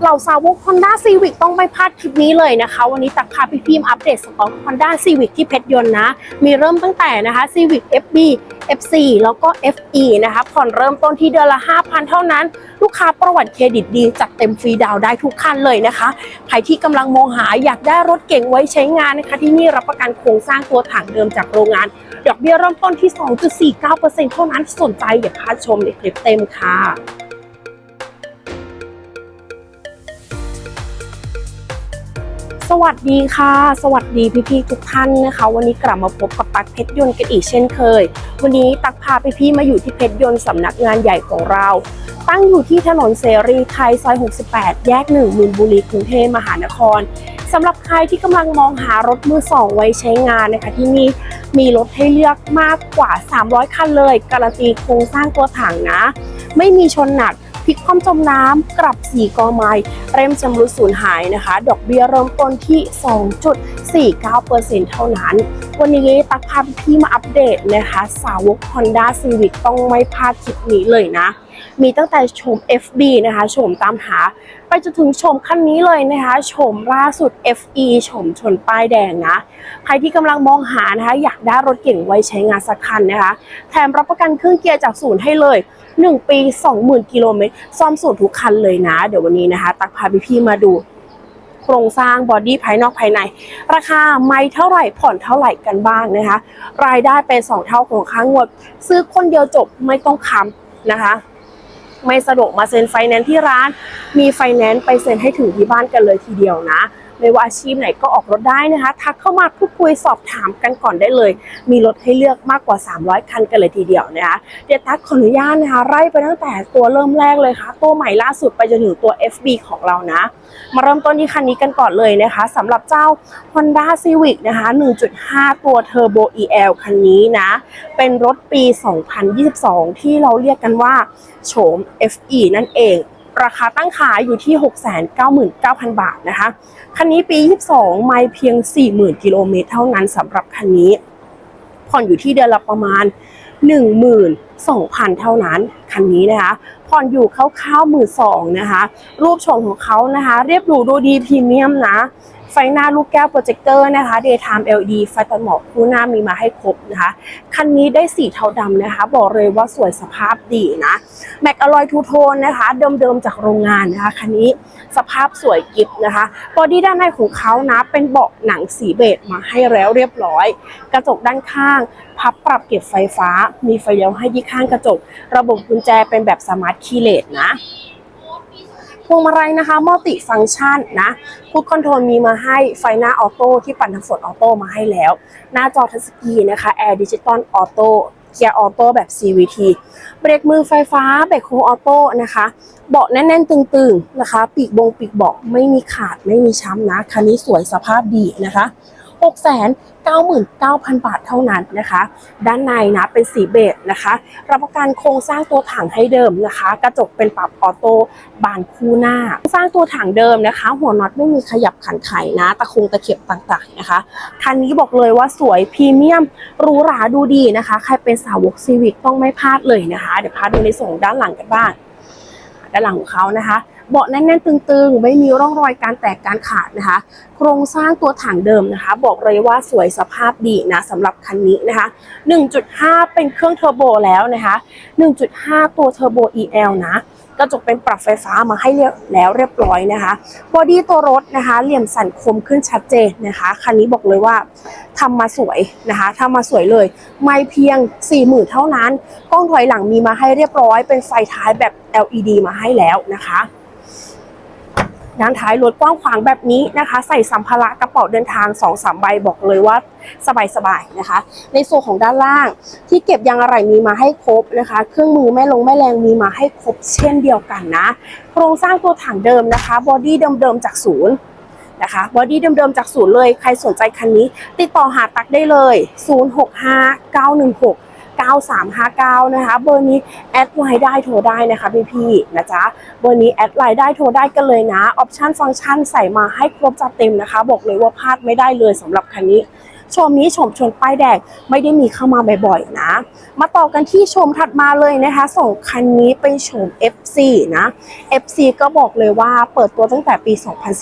เหล่าสาวก Honda Civic ต้องไม่พลาดคลิปนี้เลยนะคะ วันนี้ตักพาพี่พิมอัปเดตสต็อก Honda Civic ที่เพชรยนต์นะ มีเริ่มตั้งแต่นะคะ Civic FB F4 แล้วก็ FE นะคะผ่อนเริ่มต้นที่เดือนละ 5,000 เท่านั้น ลูกค้าประวัติเครดิตดีจัดเต็มฟรีดาวน์ได้ทุกคันเลยนะคะ ใครที่กำลังมองหาอยากได้รถเก่งไว้ใช้งานนะคะ ที่นี่รับประกันโครงสร้างตัวถังเดิมจากโรงงาน ดอกเบี้ยเริ่มต้นที่ 2.49%เท่านั้นสนใจอย่าพลาดชมในคลิปเต็มค่ะ วัสดีค่ะ สวัสดีพี่ๆทุกท่านนะคะ วันนี้กลับมาพบกับตักเพชรยนต์กันอีกเช่นเคย วันนี้ตักพาพี่ๆมาอยู่ที่เพชรยนต์สำนักงานใหญ่ของเรา ตั้งอยู่ที่ถนนเสรีไทยซอย 68 แยก 1มีนบุรีกรุงเทพมหานครสำหรับใครที่กำลังมองหารถมือสองไว้ใช้งานนะคะ ที่นี่มีรถให้เลือกมากกว่า 300 คันเลย การันตีโครงสร้างตัวถังนะ ไม่มีชนหนัก พลิกความจมน้ำกลับสีกอไม้เริ่มชำรุดสูญหายนะคะ ดอกเบี้ยเริ่มต้นที่ 2.49%เท่านั้น วันนี้ตักพาพี่มาอัปเดตนะคะ สาวก Honda Civic ต้องไม่พลาดคลิปนี้เลยนะ มีตั้งแต่โฉม FB นะคะโฉมตามหา ไปจนถึงโฉมคันนี้เลยนะคะโฉมล่าสุด FE โฉมชนป้ายแดงนะ ใครที่กำลังมองหานะคะ อยากได้รถเก่งไว้ใช้งานสักคันนะคะ แถมรับประกันเครื่องเกียร์จากศูนย์ให้เลย 1 ปี 20,000 กิโลเมตรซ่อมศูนย์ทุกคันเลยนะ เดี๋ยววันนี้นะคะ ตักพาพี่ๆมาดูโครงสร้างบอดี้ภายนอกภายใน ราคาไม่เท่าไหร่ผ่อนเท่าไหร่กันบ้างนะคะ รายได้เป็น 2 เท่าของค่างวด ซื้อคนเดียวจบไม่ต้องค้ำนะคะ ไม่สะดวกมาเซ็นไฟแนนซ์ที่ร้าน มีไฟแนนซ์ไปเซ็นให้ถึงที่บ้านกันเลยทีเดียวนะ ไม่ว่าอาชีพไหนก็ออกรถได้นะคะ ทักเข้ามาพูดคุยสอบถามกันก่อนได้เลย มีรถให้เลือกมากกว่า 300 คันกันเลยทีเดียวนะคะเดี๋ยวตักขออนุญาตนะคะไล่ไปตั้งแต่ตัวเริ่มแรกเลยค่ะ ตัวใหม่ล่าสุดไปจนถึงตัว FB ของเรานะ มาเริ่มต้นที่คันนี้กันก่อนเลยนะคะสำหรับเจ้า Honda Civic นะคะ 1.5 ตัว Turbo EL คันนี้นะ เป็นรถปี 2022 ที่เราเรียกกันว่าโฉม FE นั่นเอง ราคาตั้งขายอยู่ที่ 699,000 บาทนะคะ คันนี้ปี 22 ไม่เพียง 40,000 กิโลเมตรเท่านั้นสำหรับคันนี้ ผ่อนอยู่ที่เดือนละประมาณ 12,000 เท่านั้น คันนี้นะคะ ผ่อนอยู่คร่าวๆหมื่นสองนะคะ รูปโฉมของเขานะคะ เรียบหรูดูดีพรีเมียมนะ ฟหน้าลูกแก้วโปรเจคเตอร์นะคะ Daytime LED ไฟตัดหมอกคู่หน้ามีมาให้ครบนะคะ คันนี้ได้สีเทาดำนะคะ บอกเลยว่าสวยสภาพดีนะแม็กอลอยทูโทนนะคะ เดิมๆจากโรงงานนะคะ คันนี้สภาพสวยกิฟนะคะบอดี้ด้านในของเขานะเป็นเบาะหนังสีเบจมาให้แล้วเรียบร้อย กระจกด้านข้าง พับปรับเก็บไฟฟ้า มีไฟเลี้ยวให้ที่ข้างกระจก ระบบกุญแจเป็นแบบสมาร์ทคีย์เลสนะ พวงมาลัยนะคะมัลติฟังก์ชันนะพุทคอนโทรลมีมาให้ไฟหน้าออโต้ที่ปั่นทั้งฝนออโต้มาให้แล้ว หน้าจอทัชสกรีนนะคะแอร์ดิจิตอลออโต้เกียร์ออโต้แบบ CVT เบรกมือไฟฟ้าเบรกโฮออโต้นะคะ เบาะแน่นๆ ตึงๆนะคะ ปีกบงปีกเบาะไม่มีขาดไม่มีช้ำนะ คันนี้สวยสภาพดีนะคะ 699,000 บาทเท่านั้นนะคะ ด้านในนะเป็นสีเบจนะคะ รับประกันโครงสร้างตัวถังให้เดิมนะคะ กระจกเป็นปรับออโต้บานคู่หน้า สร้างตัวถังเดิมนะคะ หัวน็อตไม่มีขยับขันไขนะ ตะคงตะเข็บต่างๆนะคะคันนี้บอกเลยว่าสวยพรีเมียมหรูหราดูดีนะคะ ใครเป็นสาวกซีวิกต้องไม่พลาดเลยนะคะ เดี๋ยวพาดูในส่วนของด้านหลังกันบ้าง ด้านหลังของเขานะคะ เบาะแน่นๆตึงๆ ไม่มีร่องรอยการแตกการขาดนะคะ โครงสร้างตัวถังเดิมนะคะ บอกเลยว่าสวยสภาพดีนะสำหรับคันนี้นะคะ 1.5 เป็นเครื่องเทอร์โบแล้วนะคะ 1.5 ตัวเทอร์โบ EL นะกระจกเป็นปรับไฟฟ้ามาให้เรียบแล้วเรียบร้อยนะคะบอดี้ตัวรถนะคะ เหลี่ยมสันคมขึ้นชัดเจนนะคะ คันนี้บอกเลยว่าทำมาสวยนะคะทำมาสวยเลย ไม่เพียง 40,000 เท่านั้น กล้องถอยหลังมีมาให้เรียบร้อย เป็นไฟท้ายแบบ LED มาให้แล้วนะคะ ด้านท้ายรถกว้างขวางแบบนี้นะคะ ใส่สัมภาระกระเป๋าเดินทาง2อสาใบบอกเลยว่าสบายๆนะคะ ในส่วนของด้านล่างที่เก็บยางอะไหล่มีมาให้ครบนะคะ เครื่องมือแม่ลงแม่แรงมีมาให้ครบเช่นเดียวกันนะ โครงสร้างตัวถังเดิมนะคะบอดี้เดิมๆจากศูนย์นะคะบอดี้เดิมๆจากศูนย์เลย ใครสนใจคันนี้ ติดต่อหาตักได้เลย 065 916 9359 นะคะ เบอร์นี้แอดไลน์ได้โทรได้นะคะพี่ๆนะจ๊ะ เบอร์นี้แอดไลน์ได้โทรได้กันเลยนะ ออปชันฟังก์ชันใส่มาให้ครบจัดเต็มนะคะ บอกเลยว่าพลาดไม่ได้เลยสำหรับคันนี้ชมนี้ชมชนป้ายแดงไม่ได้มีเข้ามาบ่อยๆนะ มาต่อกันที่ชมถัดมาเลยนะคะสองคันนี้เป็นชม FC นะ FC ก็บอกเลยว่าเปิดตัวตั้งแต่ปี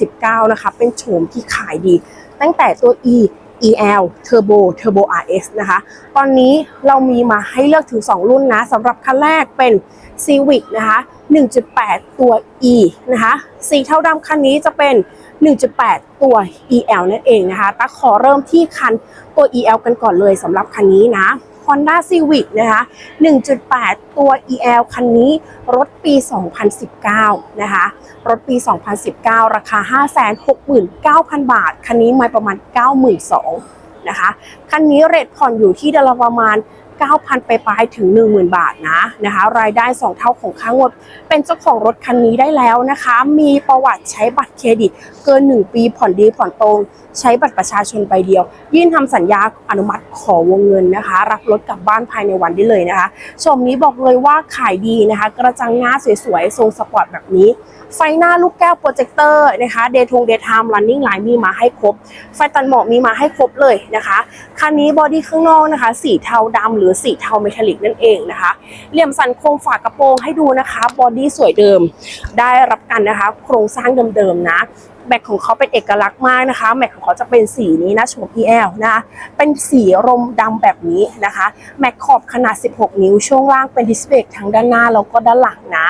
2019 นะคะ เป็นโฉมที่ขายดี ตั้งแต่ตัว E EL Turbo Turbo RS นะคะ ตอนนี้เรามีมาให้เลือกถึง 2 รุ่นนะสำหรับคันแรกเป็น Civic นะคะ 1.8 ตัว E นะคะ สีเทาดำคันนี้จะเป็น 1.8 ตัว EL นั่นเองนะคะแต่ขอเริ่มที่คันตัว EL กันก่อนเลยสำหรับคันนี้นะ Honda Civic นะคะ 1.8 ตัว EL คันนี้รถปี 2019 นะคะ รถปี 2019 ราคา 569,000 บาท คันนี้มาประมาณ 92,000นะคะ คันนี้เรทผ่อนอยู่ที่เดือนละประมาณ 9,000 ไปปลายถึง 10,000 บาทนะนะคะ รายได้ 2 เท่าของค่างวด เป็นเจ้าของรถคันนี้ได้แล้วนะคะ มีประวัติใช้บัตรเครดิต เกิน 1 ปีผ่อนดีผ่อนตรงใช้บัตรประชาชนใบเดียว ยื่นทำสัญญาอนุมัติขอวงเงินนะคะ รับรถกลับบ้านภายในวันได้เลยนะคะชมนี้บอกเลยว่าขายดีนะคะ กระจังหน้าสวยๆทรงสปอร์ตแบบนี้ ไฟหน้าลูกแก้วโปรเจคเตอร์นะคะเดทงเดทไทม์รันนิ่งไลน์มีมาให้ครบ ไฟตันหมอกมีมาให้ครบเลยนะคะคันนี้บอดี้ข้างนอกนะคะ สีเทาดำหรือสีเทาเมทัลลิกนั่นเองนะคะ เหลี่ยมสันโครงฝากระโปรงให้ดูนะคะ บอดี้สวยเดิม ได้รับกันนะคะ โครงสร้างเดิมๆนะ แม็กของเขาเป็นเอกลักษณ์มากนะคะ แม็กของเขาจะเป็นสีนี้นะโฉม EL นะคะเป็นสีรมดำแบบนี้นะคะ แม็กขอบขนาด 16 นิ้ว ช่วงล่างเป็นดิสเบกทั้งด้านหน้าแล้วก็ด้านหลังนะ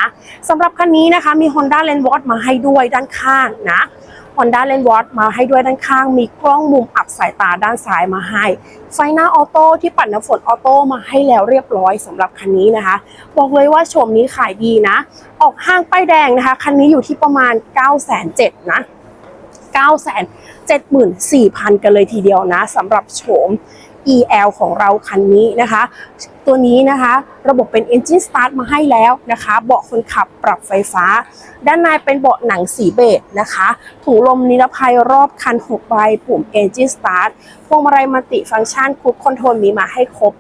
สำหรับคันนี้นะคะมี Honda l a n d w a t มาให้ด้วยด้านข้างนะ Honda l a n d w a t มาให้ด้วยด้านข้าง มีกล้องมุมอับสายตาด้านซ้ายมาให้ ไฟหน้าออโต้ที่ปัดน้ำฝนออโต้มาให้แล้วเรียบร้อยสำหรับคันนี้นะคะ บอกเลยว่าโฉมนี้ขายดีนะ ออกห้างป้ายแดงนะคะ คันนี้อยู่ที่ประมาณ 9 7 0 0 0นะ 974,000 กันเลยทีเดียวนะสำหรับโฉม EL ของเราคันนี้นะคะ ตัวนี้นะคะ ระบบเป็น Engine Start มาให้แล้วนะคะ เบาะคนขับปรับไฟฟ้า ด้านในเป็นเบาะหนังสีเบจนะคะ ถุงลมนิรภัยรอบคัน 6 ใบ ปุ่ม Engine Start พวงมาลัยมัลติฟังก์ชันค r ู i คอนโทรลมีมาให้ครบ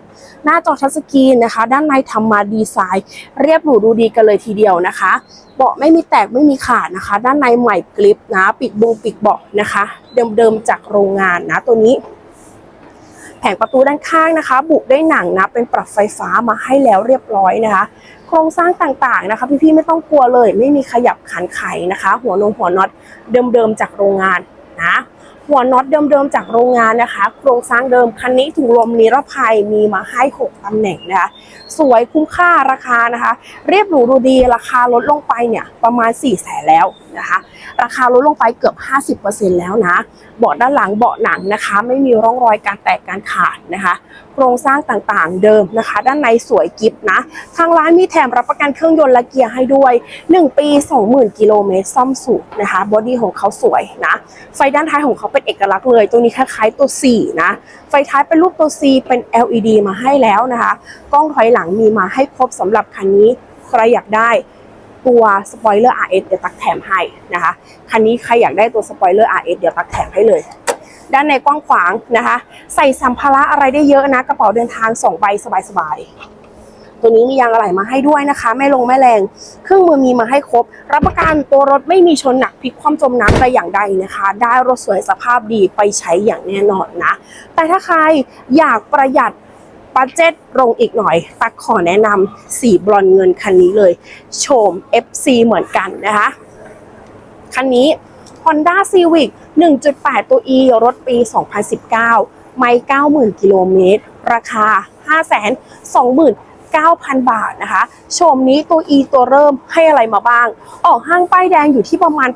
หน้าจอทัชสกรีนนะคะ ด้านในทำมาดีไซน์ เรียบหรูดูดีกันเลยทีเดียวนะคะ เบาะไม่มีแตกไม่มีขาดนะคะ ด้านในใหม่กริปนะ ปิดบูปิดเบาะนะคะ เดิมๆจากโรงงานนะตัวนี้ ผงประตูด้านข้างนะคะ บุด้วยหนังนะเป็นปรับไฟฟ้ามาให้แล้วเรียบร้อยนะคะ โครงสร้างต่างๆนะคะพี่ๆไม่ต้องกลัวเลย ไม่มีขยับขันไขนะคะ หัวนงหัวน็อตเดิมๆจากโรงงานนะหัวน็อตเดิมๆจากโรงงานนะคะ โครงสร้างเดิมคันนี้ถุงลมนิรภัยมีมาให้ 6ตำแหน่งนะคะ สวยคุ้มค่าราคานะคะ เรียบหรูดูดีราคาลดลงไปเนี่ยประมาณ4 0 0แสนแล้ว นะคะ ราคาลดลงไปเกือบ 50%แล้วนะ เบาะด้านหลังเบาะหนังนะคะ ไม่มีร่องรอยการแตกการขาดนะคะ โครงสร้างต่างๆเดิมนะคะ ด้านในสวยกิฟนะ ทางร้านมีแถมรับประกันเครื่องยนต์และเกียร์ให้ด้วย 1 ปี 20,000 กิโลเมตรซ่อมสูตรนะคะ บอดี้ของเขาสวยนะ ไฟด้านท้ายของเขาเป็นเอกลักษณ์เลยตัวนี้คล้ายๆตัว 4 นะ ไฟท้ายเป็นรูปตัว C เป็น LED มาให้แล้วนะคะ กล้องถอยหลังมีมาให้ครบสำหรับคันนี้ใครอยากได้ ตัวสปอยเลอร์ RS เดี๋ยวตักแถมให้นะคะ คันนี้ใครอยากได้ตัวสปอยเลอร์ RS เดี๋ยวตักแถมให้เลย ด้านในกว้างขวางนะคะ ใส่สัมภาระอะไรได้เยอะนะ กระเป๋าเดินทางสองใบสบายๆ ตัวนี้มียางอะไหล่มาให้ด้วยนะคะ ไม่ลงไม่แรง เครื่องมือมีมาให้ครบ รับประกันตัวรถไม่มีชนหนักพลิกคว่ำจมน้ำแต่อย่างใดนะคะ ได้รถสวยสภาพดีไปใช้อย่างแน่นอนนะ แต่ถ้าใครอยากประหยัด บัตเจ็ตลงอีกหน่อย ตักขอแนะนำสีบรอนเงินคันนี้เลย โฉม FC เหมือนกันนะคะ คันนี้ Honda Civic 1.8 ตัว E รถปี 2019 ไม่ 90,000 กิโลเมตร ราคา 529,000 บาทนะคะ โฉมนี้ตัว E ตัวเริ่มให้อะไรมาบ้าง ออกห้างป้ายแดงอยู่ที่ประมาณ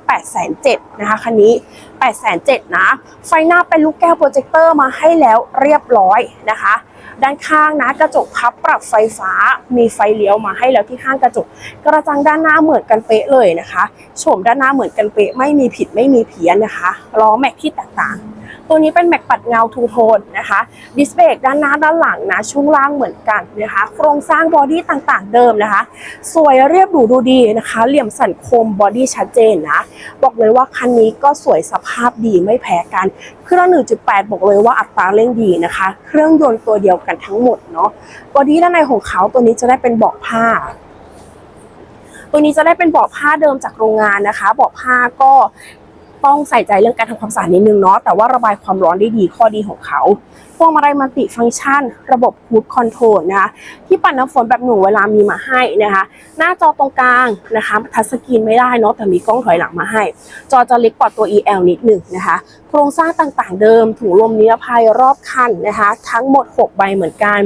8,700นะคะคันนี้8,700นะ ไฟหน้าเป็นลูกแก้วโปรเจคเตอร์มาให้แล้วเรียบร้อยนะคะ ด้านข้างนะกระจกพับปรับไฟฟ้า มีไฟเลี้ยวมาให้แล้วที่ข้างกระจก กระจังด้านหน้าเหมือนกันเป๊ะเลยนะคะโฉมด้านหน้าเหมือนกันเป๊ะไม่มีผิดไม่มีเพี้ยนนะคะล้อแม็กที่แตกต่าง ตัวนี้เป็นแม็กปัดเงาทูโทนนะคะดิสเบรกด้านหน้าด้านหลังนะช่วงล่างเหมือนกันนะคะ โครงสร้างบอดี้ต่างๆเดิมนะคะ สวยเรียบหรูดูดีนะคะ เหลี่ยมสันคมบอดี้ชัดเจนนะบอกเลยว่าคันนี้ก็สวยสภาพดีไม่แพ้กัน เครื่อง 1.8 บอกเลยว่าอัตราเร่งดีนะคะ เครื่องยนต์ตัวเดียวกันทั้งหมดเนาะบอดี้ด้านในของเขาตัวนี้จะได้เป็นเบาะผ้าตัวนี้จะได้เป็นเบาะผ้าเดิมจากโรงงานนะคะเบาะผ้าก็ ต้องใส่ใจเรื่องการทำความสะอาดนิดนึงเนาะแต่ว่าระบายความร้อนได้ดีข้อดีของเขา พวงมาลัยมัลติฟังก์ชัน ระบบคูดคอนโทรลนะคะที่ปัดน้ำฝนแบบหนูเวลามีมาให้นะคะ หน้าจอตรงกลางนะคะทัชสกรีนไม่ได้เนาะแต่มีกล้องถอยหลังมาให้ จอจะเล็กกว่าตัว EL นิดหนึ่งนะคะ โครงสร้างต่างๆเดิมถุงลมนิรภัยรอบคันนะคะ ทั้งหมด 6 ใบเหมือนกัน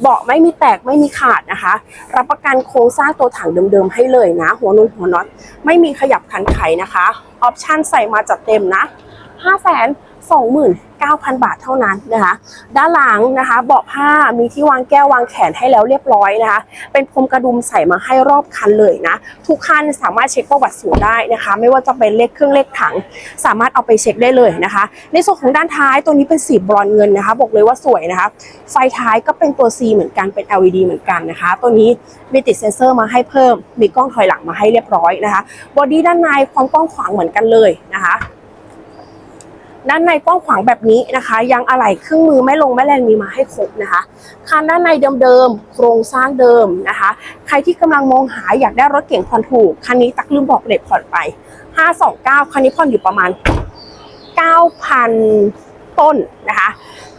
เบาะไม่มีแตกไม่มีขาดนะคะ รับประกันโครงสร้างตัวถังเดิมๆให้เลยนะ หัวนุ่นหัวน็อตไม่มีขยับขันไขนะคะออปชั่นใส่มาจัดเต็มนะ5 2 9 0 0 0 บาทเท่านั้นนะคะ ด้านหลังนะคะเบาะผ้ามีที่วางแก้ววางแขนให้แล้วเรียบร้อยนะคะ เป็นพรมกระดุมใส่มาให้รอบคันเลยนะ ทุกคันสามารถเช็คประวัติศูนย์ได้นะคะ ไม่ว่าจะเป็นเลขเครื่องเลขถัง สามารถเอาไปเช็คได้เลยนะคะ ในส่วนของด้านท้ายตัวนี้เป็นสีบรอนเงินนะคะ บอกเลยว่าสวยนะคะ ไฟท้ายก็เป็นตัว C เหมือนกันเป็น LED เหมือนกันนะคะ ตัวนี้มีติดเซ็นเซอร์มาให้เพิ่ม มีกล้องถอยหลังมาให้เรียบร้อยนะคะ บอดี้ด้านในความกว้างขวางเหมือนกันเลยนะคะ ด้านในกว้างขวางแบบนี้นะคะ ยังอะไหล่เครื่องมือไม่ลงไม่แรงมีมาให้ครบนะคะคันด้านในเดิมๆโครงสร้างเดิมนะคะ ใครที่กำลังมองหาอยากได้รถเก่งผ่อนถูกคันนี้ตักลืมบอกเด็กผ่อนไป 529 คันนี้ผ่อนอยู่ประมาณ 9,000 ต้นนะคะ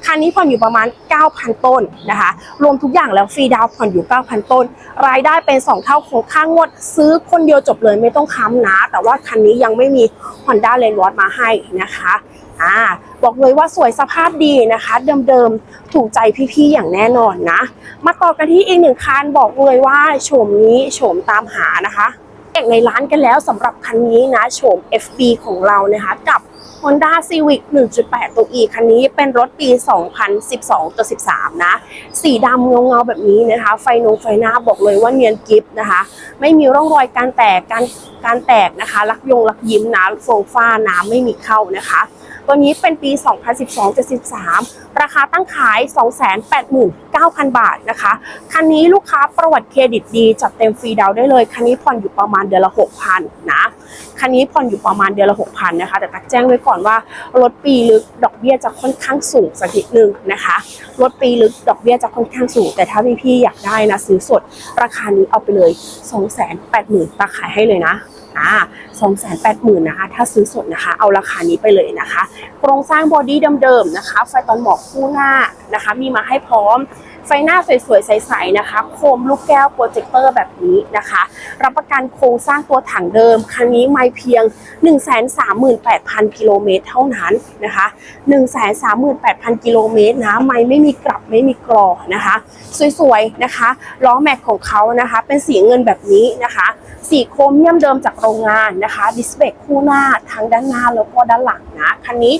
คันนี้ผ่อนอยู่ประมาณ 9,000 ต้นนะคะ รวมทุกอย่างแล้วฟรีดาวน์ผ่อนอยู่ 9,000 ต้น รายได้เป็น 2 เท่าของค่างวด ซื้อคนเดียวจบเลยไม่ต้องค้ำนะ แต่ว่าคันนี้ยังไม่มี Honda l a n d w a t มาให้นะคะ อ่าบอกเลยว่าสวยสภาพดีนะคะ เดิมๆถูกใจพี่ๆอย่างแน่นอนนะ มาต่อกันที่อีกหนึ่งคันบอกเลยว่าโฉมนี้โฉมตามหานะคะเอกในร้านกันแล้วสำหรับคันนี้นะโฉม FB ของเรานะคะกับ Honda Civic 1.8 ตัว E คันนี้เป็นรถปี 2012 ตัว 13 นะ สีดำเงาๆแบบนี้นะคะ ไฟนงไฟหน้าบอกเลยว่าเนียนกิฟนะคะ ไม่มีร่องรอยการแตกการการแตกนะคะ ลักยงลักยิ้มนะโฟงฟ้าน้ำไม่มีเข้านะคะ ตัวนี้เป็นปี 2012-73 ราคาตั้งขาย 289,000 บาทนะคะ คันนี้ลูกค้าประวัติเครดิตดี จัดเต็มฟรีดาวได้เลย คันนี้ผ่อนอยู่ประมาณเดือนละ 6,000 นะ คันนี้ผ่อนอยู่ประมาณเดือนละ 6,000 นะคะ แต่ตักแจ้งไว้ก่อนว่า รถปีลึกดอกเบี้ยจะค่อนข้างสูงสักนิดนึงนะคะ รถปีลึกดอกเบี้ยจะค่อนข้างสูง แต่ถ้าพี่ๆอยากได้นะซื้อสด ราคานี้เอาไปเลย 280,000ตักขายให้เลยนะ อ่า280,000นะคะ ถ้าซื้อสดนะคะ เอาราคานี้ไปเลยนะคะ โครงสร้างบอดี้เดิมๆนะคะ ไฟตอนหมอกคู่หน้านะคะ มีมาให้พร้อม ไฟหน้าสวยๆ ใสๆนะคะ โคมลูกแก้วโปรเจคเตอร์แบบนี้นะคะ รับประกันโครงสร้างตัวถังเดิม คันนี้ไม่เพียง 138,000 กิโลเมตรเท่านั้นนะคะ 138,000 กิโลเมตรนะ ไม่ไม่มีกลับไม่มีกรอนะคะ สวยๆนะคะ ล้อแม็กของเขานะคะ เป็นสีเงินแบบนี้นะคะ สีโครเมียมเดิมจากโรงงานนะคะดิสเบรกคู่หน้าทั้งด้านหน้าแล้วก็ด้านหลังนะคันนี้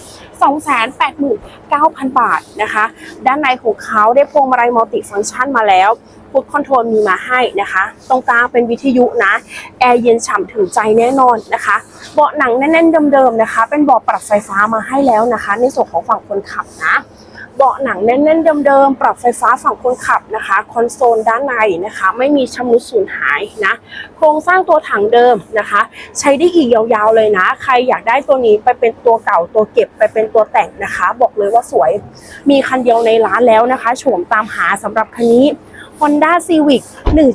289,000 บาทนะคะ ด้านในของเขาได้พวงมาลัยมัลติฟังก์ชันมาแล้วพุทคอนโทรลมีมาให้นะคะ ตรงกลางเป็นวิทยุนะ แอร์เย็นฉ่ำถึงใจแน่นอนนะคะ เบาะหนังแน่นๆเดิมๆนะคะ เป็นเบาะปรับไฟฟ้ามาให้แล้วนะคะ ในส่วนของฝั่งคนขับนะ เบาะหนังแน่นๆเดิมๆ ปรับไฟฟ้าฝั่งคนขับนะคะคอนโซลด้านในนะคะ ไม่มีชำรุดสูญหายนะ โครงสร้างตัวถังเดิมนะคะ ใช้ได้อีกยาวๆเลยนะ ใครอยากได้ตัวนี้ไปเป็นตัวเก่าตัวเก็บไปเป็นตัวแต่งนะคะ บอกเลยว่าสวยมีคันเดียวในร้านแล้วนะคะโฉมตามหาสำหรับคันนี้ Honda Civic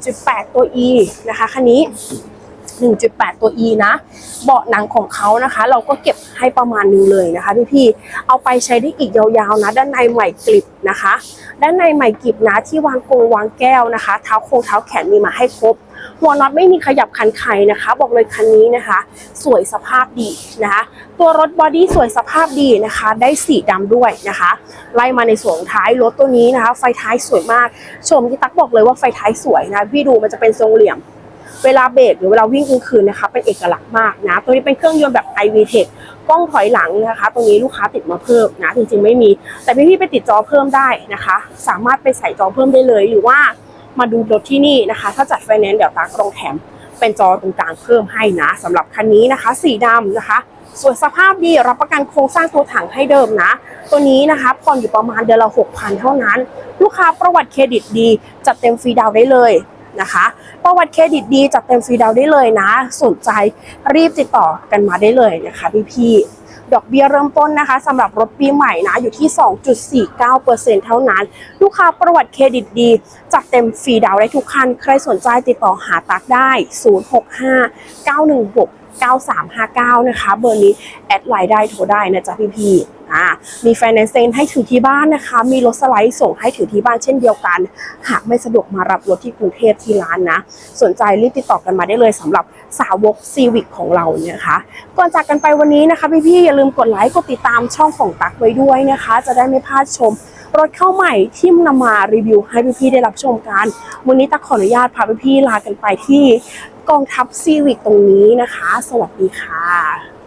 1.8 ตัว E นะคะคันนี้ 1.8 ตัว E นะเบาะหนังของเขานะคะ เราก็เก็บให้ประมาณนึงเลยนะคะพี่ๆเอาไปใช้ได้อีกยาวๆนะ ด้านในใหม่กริบนะคะ ด้านในใหม่กริบนะที่วางกงวางแก้วนะคะเท้าโคงเท้าแขนมีมาให้ครบหัวน็อตไม่มีขยับคันไขนะคะ บอกเลยคันนี้นะคะ สวยสภาพดีนะคะ ตัวรถบอดี้สวยสภาพดีนะคะ ได้สีดำด้วยนะคะ ไล่มาในส่วนท้ายรถตัวนี้นะคะ ไฟท้ายสวยมาก ชมที่ตักบอกเลยว่าไฟท้ายสวยนะ พี่ดูมันจะเป็นทรงเหลี่ยม เวลาเบรกหรือเวลาวิ่งกลางคืนนะคะเป็นเอกลักษณ์มากนะ ตัวนี้เป็นเครื่องยนต์แบบ iVTEC กล้องถอยหลังนะคะ ตรงนี้ลูกค้าติดมาเพิ่มนะจริงๆไม่มี แต่พี่ๆไปติดจอเพิ่มได้นะคะ สามารถไปใส่จอเพิ่มได้เลยหรือว่ามาดูรถที่นี่นะคะ ถ้าจัดไฟแนนซ์เดี๋ยวตักลงแถมเป็นจอตรงกลางเพิ่มให้นะสำหรับคันนี้นะคะ สีดำนะคะส่วยสภาพดีรับประกันโครงสร้างตัวถังให้เดิมนะ ตัวนี้นะคะผ่อนอยู่ประมาณเดือนละ6,000 เท่านั้น ลูกค้าประวัติเครดิตดี จัดเต็มฟรีดาวได้เลย นะคะประวัติเครดิตดีจัดเต็มฟรีดาวได้เลยนะ สนใจรีบติดต่อกันมาได้เลยนะคะพี่ๆดอกเบี้ยเริ่มต้นนะคะสำหรับรถปีใหม่นะอยู่ที่ 2.49%เท่านั้น ลูกค้าประวัติเครดิตดี จัดเต็มฟรีดาวได้ทุกคัน ใครสนใจติดต่อหาตักได้ 065 916 9359 นะคะ เบอร์นี้ แอดไลน์ได้โทรได้นะจ๊ะพี่ๆ อ่ามีไฟแนนซ์เซนให้ถึงที่บ้านนะคะ มีรถสไลด์ส่งให้ถึงที่บ้านเช่นเดียวกัน หากไม่สะดวกมารับรถที่กรุงเทพที่ร้านนะ สนใจรีบติดต่อกันมาได้เลยสำหรับสาวกซีวิกของเราเนี่ยนะคะก่อนจากกันไปวันนี้นะคะพี่ๆอย่าลืมกดไลค์กดติดตามช่องของตักไว้ด้วยนะคะ จะได้ไม่พลาดชมรถเข้าใหม่ที่นำมารีวิวให้พี่ๆได้รับชมกัน วันนี้ตักขออนุญาตพาพี่ๆลากันไปที่กองทัพซีวิกตรงนี้นะคะ สวัสดีค่ะ